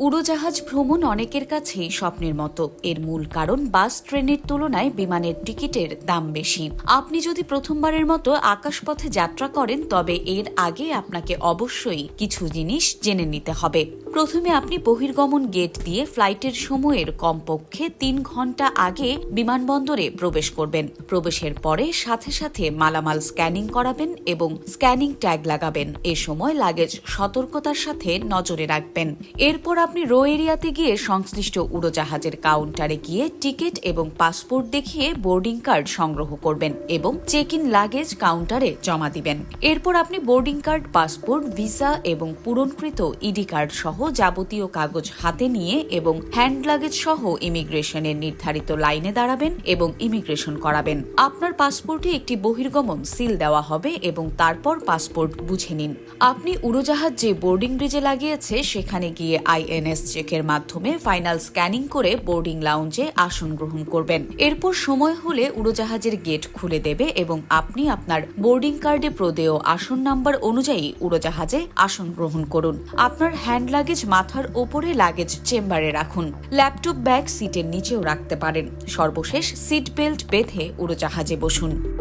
উড়োজাহাজ ভ্রমণ অনেকের কাছেই স্বপ্নের মতো। এর মূল কারণ বাস ট্রেনের তুলনায় বিমানের টিকিটের দাম বেশি। আপনি যদি প্রথমবারের মতো আকাশপথে যাত্রা করেন, তবে এর আগে আপনাকে অবশ্যই কিছু জিনিস জেনে নিতে হবে। প্রথমে আপনি বহির্গমন গেট দিয়ে ফ্লাইটের সময়ের কমপক্ষে তিন ঘণ্টা আগে বিমানবন্দরে প্রবেশ করবেন। প্রবেশের পরে সাথে সাথে মালামাল স্ক্যানিং করাবেন এবং স্ক্যানিং ট্যাগ লাগাবেন। এ সময় লাগেজ সতর্কতার সাথে নজরে রাখবেন। এরপর আপনি রো এরিয়াতে গিয়ে সংশ্লিষ্ট উড়োজাহাজের কাউন্টারে গিয়ে টিকিট এবং পাসপোর্ট দেখিয়ে বোর্ডিং কার্ড সংগ্রহ করবেন এবং চেক ইন লাগেজ কাউন্টারে জমা দিবেন। এরপর আপনি বোর্ডিং কার্ড, পাসপোর্ট, ভিসা এবং পূরণকৃত ইডি কার্ড সহ যাবতীয় কাগজ হাতে নিয়ে এবং হ্যান্ড লাগেজ সহ ইমিগ্রেশনের নির্ধারিত লাইনে দাঁড়াবেন এবং ইমিগ্রেশন করাবেন। আপনার পাসপোর্টে একটি বহির্গমন সিল দেওয়া হবে এবং তারপর পাসপোর্ট বুঝে নিন। আপনি উড়োজাহাজ যে বোর্ডিং ব্রিজে লাগিয়েছে, সেখানে গিয়ে আইএনএস চেকের মাধ্যমে ফাইনাল স্ক্যানিং করে বোর্ডিং লাউঞ্জে আসন গ্রহণ করবেন। এরপর সময় হলে উড়োজাহাজের গেট খুলে দেবে এবং আপনি আপনার বোর্ডিং কার্ডে প্রদেয় আসন নাম্বার অনুযায়ী উড়োজাহাজে আসন গ্রহণ করুন। আপনার হ্যান্ড লাগেজ মাথার ওপরে লাগেজ চেম্বারে রাখুন। ল্যাপটপ ব্যাগ সিটের নিচেও রাখতে পারেন। সর্বশেষ সিট বেল্ট বেঁধে উড়োজাহাজে বসুন।